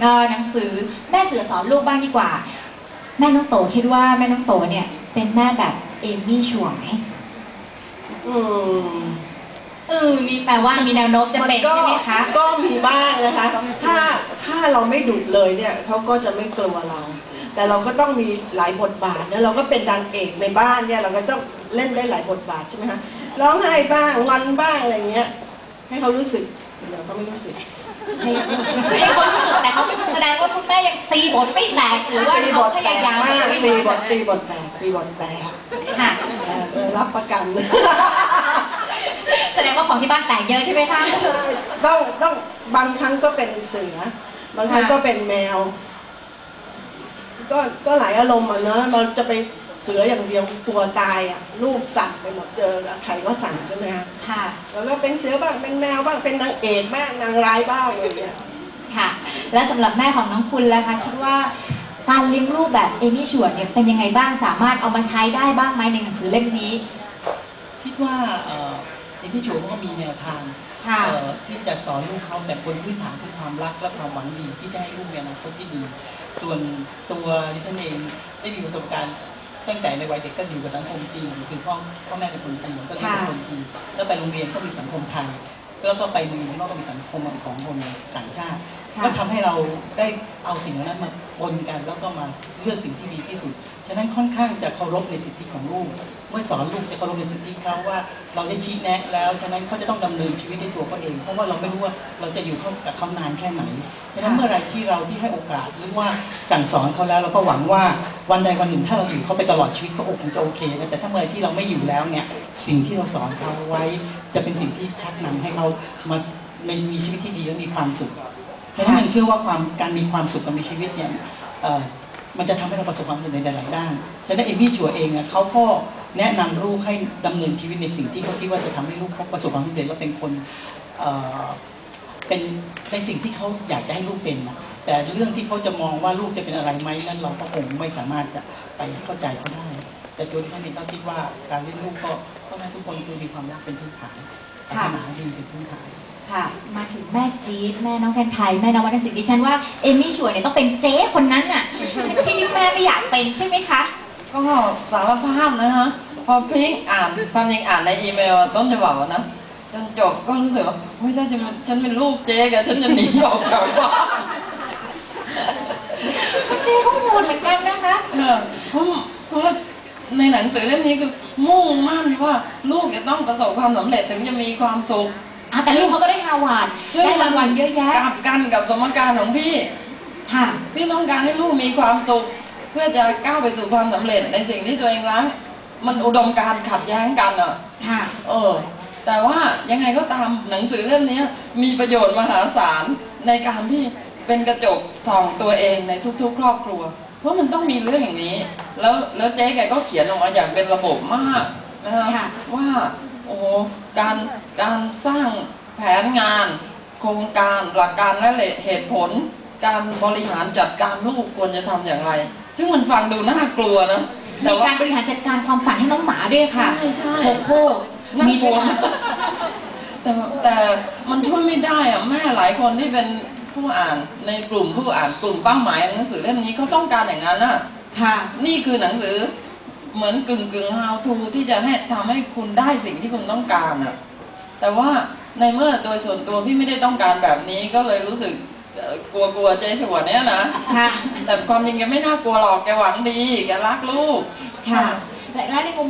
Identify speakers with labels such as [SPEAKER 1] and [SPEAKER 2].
[SPEAKER 1] เอ่อหนังสือแม่เสือสอนลูกบ้างดีกว่า แม่น้องโตคิดว่าแม่น้องโตเนี่ยเป็นแม่แบบเอมี่ชัวร์ไหม
[SPEAKER 2] อืม
[SPEAKER 1] เออนี่แปลว่ามีแนวโน้มจะเป็นใช่ไหมคะ
[SPEAKER 2] ก็มีบ้างนะคะ ถ้าถ้าเราไม่ดุเลยเนี่ยเขาก็จะไม่กลัวเรา แต่เราก็ต้องมีหลายบทบาทนะเราก็เป็นนางเอกในบ้านเนี่ย เราก็ต้องเล่นได้หลายบทบาทใช่ไหมคะร้องไห้บ้างงอนบ้างอะไรเงี้ย ให้เขารู้สึกเดี๋ยวเขาไม่รู้สึก
[SPEAKER 1] ในในความรู้สึกแต่เขาไม่แสดงว่าคุณแม่ยังตีบทไม่แตกหรือว่าเขาพยายามไม่
[SPEAKER 2] ตีบทตีบทแตกตีบทแตก
[SPEAKER 1] ค่ะ
[SPEAKER 2] รับประกัน
[SPEAKER 1] แสดงว่าของที่บ้านแตกเยอะใช่ไหมคะ
[SPEAKER 2] ใช่ต้องต้องบางครั้งก็เป็นเสือบางครั้งก็เป็นแมว ก็ก็หลายอารมณ์อะเนอะเราจะไป เสืออย่างเดียวกลัวตายอะลูกสั่นไปหมดเจอใครก็สั่นใช่ไหมคะ
[SPEAKER 1] ค่ะ
[SPEAKER 2] แล้วก็เป็นเสือบ้างเป็นแมวบ้างเป็นนางเอกบ้างนางร้ายบ้างอะไรอย่างเงี้ย
[SPEAKER 1] ค่ะ และสำหรับแม่ของน้องคุณล่ะคะคิดว่าการเลี้ยงลูกแบบเอมี่ชวดเนี่ยเป็นยังไงบ้างสามารถเอามาใช้ได้บ้างไหมในหนังสือเล่มนี้
[SPEAKER 3] คิดว่าเอ่อเอ็มพี่โจเขาก็มีแนวทาง
[SPEAKER 1] ค่ะ
[SPEAKER 3] เอ่อที่จะสอนลูกเขาแบบบนพื้นฐานคือความรักและความหวังดีที่จะให้ลูกมีอนาคตที่ดี ส่วนตัวดิฉันเองได้มีประสบการณ์ ตั้งแต่ในวัยเด็กก็อยู่กับสังคมจีนคือพ่อพ่อแม่เป็นคนจีนก็เรียนเป็นคนจีนแล้วไปโรงเรียนก็มีสังคมไทยแล้วก็ไปเมืองนอกก็มีสังคมของคนต่างชาติ
[SPEAKER 1] ค่ะ
[SPEAKER 3] ก็ทำให้เราได้เอาสิ่งเหล่านั้นมาปนกันแล้วก็มาเลือกสิ่งที่ดีที่สุด ฉะนั้นค่อนข้างจะเคารพในสิทธิของลูก เมื่อสอนลูกจะเคารพในสิทธิเขาว่าเราได้ชี้แนะแล้ว ฉะนั้นเขาจะต้องดำเนินชีวิตด้วยตัวเขาเอง เพราะว่าเราไม่รู้ว่าเราจะอยู่เขากับเขานานแค่ไหน ฉะนั้นเมื่อไหรที่เราที่ให้โอกาสหรือว่าสั่งสอนเขาแล้วเราก็หวังว่า วันใดวันหนึ่งถ้าเราอยู่เขาไปตลอดชีวิตเขาคงจะโอเคนะแต่ถ้าเมื่อไรที่เราไม่อยู่แล้วเนี่ยสิ่งที่เราสอนเขาไว้จะเป็นสิ่งที่ชักนำให้เขามามีมีชีวิตที่ดีและมีความสุขเพราะฉะนั้นเชื่อว่าความการมีความสุขกับมีชีวิตเนี่ยมันจะทำให้เราประสบความสำเร็จในหลายๆด้านฉะนั้นเอมี่ชัวเองอะเขาก็แนะนำลูกให้ดำเนินชีวิตในสิ่งที่เขาคิดว่าจะทำให้ลูกเขาประสบความสำเร็จและเป็นคน เอ่อเป็นในสิ่งที่เขาอยากจะให้ลูกเป็นนะแต่เรื่องที่เขาจะมองว่าลูกจะเป็นอะไรไหมนั่นเราก็คงไม่สามารถจะไปเข้าใจเขาได้ แต่ตัวที่ฉันเองก็คิดว่าการเลี้ยงลูกก็พ่อแม่ทุกคนคือมีความรักเป็นพื้นฐานปรารถนาดีเป็นพื้นฐาน
[SPEAKER 1] ค่ะมาถึงแม่จี๊ดแม่น้องแทนไทยแม่น้องวรรณสิทธิ์ดิฉันว่าเอมี่ชวดเนี่ยต้องเป็นเจ๊คนนั้นน่ะที่ที่แม่ไม่อยากเป็นใช่ไหมคะ
[SPEAKER 4] ก็สารภาพนะฮะพอพลิกอ่านความจริงอ่านในอีเมลต้นฉบับอะนะจนจบก็รู้สึกว่า เฮ้ยถ้าจะเป็นฉันเป็นลูกเจ๊แกฉันจะหนีออกจากบ้าน
[SPEAKER 1] เจ๊เขาโหดเหมือนกันนะคะ
[SPEAKER 4] เออเพราะเพราะว่าในหนังสือเล่มนี้คือมุ่งมั่นว่าลูกจะต้องประสบความสำเร็จถึงจะมีความสุข
[SPEAKER 1] อะแต่ลูกเขาก็ได้ฮาวาด
[SPEAKER 4] ซึ่ง
[SPEAKER 1] ได้รางวัลเยอะแยะ
[SPEAKER 4] กลับกันกับสมการของพี่
[SPEAKER 1] ค่ะ
[SPEAKER 4] พี่ต้องการให้ลูกมีความสุข เพื่อจะก้าวไปสู่ความสำเร็จในสิ่งที่ตัวเองรักมันอุดมการณ์ขัดแย้งกันอะ
[SPEAKER 1] ค่ะ
[SPEAKER 4] เออ แต่ว่ายังไงก็ตามหนังสือเล่มนี้มีประโยชน์มหาศาลในการที่เป็นกระจกส่องตัวเองในทุกๆ ครอบครัว เพราะมันต้องมีเรื่องอย่างนี้ แล้วแล้วเจ๊แกก็เขียนออกมาอย่างเป็นระบบมากนะฮะ
[SPEAKER 1] ค่ะ
[SPEAKER 4] ว่าโอ้โหการการสร้างแผนงาน โครงการหลักการและเหตุผล การบริหารจัดการลูกควรจะทำอย่างไร ซึ่งมันฟังดูน่ากลัวนะแต่
[SPEAKER 1] มี
[SPEAKER 4] ว่า
[SPEAKER 1] การบริหารจัดการความฝันให้น้องหมาด้วยค่ะ
[SPEAKER 4] ใช่ใช่
[SPEAKER 1] โอ้โห
[SPEAKER 4] น่า
[SPEAKER 1] มี
[SPEAKER 4] กลัวมากแต่แต่มันช่วยไม่ได้อะแม่หลายคนที่เป็นผู้อ่านในกลุ่มผู้อ่านกลุ่มเป้าหมายของหนังสือเล่มนี้เขาต้องการอย่างนั้นน่ะ
[SPEAKER 1] ค่ะ
[SPEAKER 4] นี่คือหนังสือเหมือนกึ่งกึ่ง how to ที่จะให้ทำให้คุณได้สิ่งที่คุณต้องการอะ แต่ว่าในเมื่อโดยส่วนตัวพี่ไม่ได้ต้องการแบบนี้ก็เลยรู้สึกเอ่อกลัวกลัวๆเจ๊ฉวนเนี้ยนะ
[SPEAKER 1] ค่ะ
[SPEAKER 4] แต่ความจริงแกไม่น่ากลัวหรอกแกหวังดีแกรักลูก
[SPEAKER 1] ค่ะและและในมุม